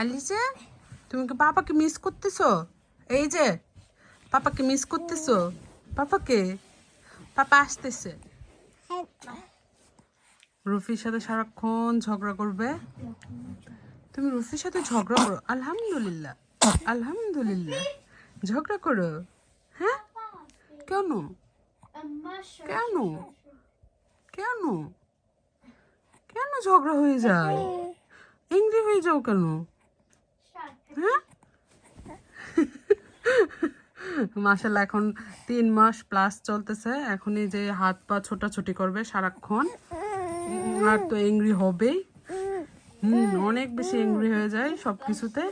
আলিজা, তুমি কি পাপাকে মিস করতেছো? এই যে, পাপাকে মিস করতেছো? পাপাকে? পাপা আসতেছে। রুফির সাথে সারাক্ষণ ঝগড়া করবে? তুমি রুফির সাথে ঝগড়া করো? আলহামদুলিল্লাহ আলহামদুলিল্লাহ। ঝগড়া করো? হ্যাঁ? কেন? কেন? কেন? কেন ঝগড়া হয়ে যায়? এংরি হয়ে যাও কেন? মাসাল্লাহ এখন তিন মাস প্লাস চলতেছে। এখন এই যে হাত পা ছোটাছুটি করবে সারাক্ষণ। আর তো এংরি হবেই। হুম, অনেক বেশি এংরি হয়ে যায় সব কিছুতে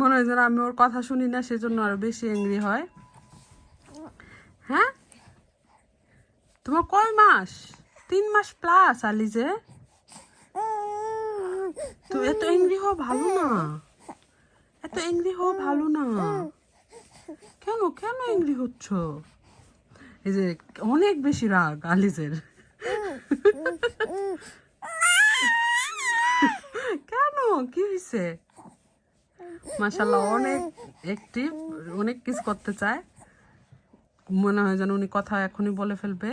মনে হয় যেন আমি ওর কথা শুনি না, সেজন্য আরও বেশি এংরি হয়। হ্যাঁ? তোমার কয় মাস? তিন মাস প্লাস আলিজে। তো এত এংরি হওয়া ভালো না। এত এংরি হওয়া ভালো না। কেন কেন এংরি হচ্ছ? এই যে অনেক বেশি রাগ আলিজের। কেন, কি হয়েছে মাসাল্লাহ অনেক অ্যাক্টিভ অনেক কিছু করতে চায়। মনে হয় যেন উনি কথা এখনই বলে ফেলবে।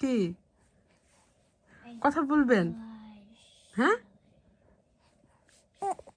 কি? কথা বলবেন? হ্যাঁ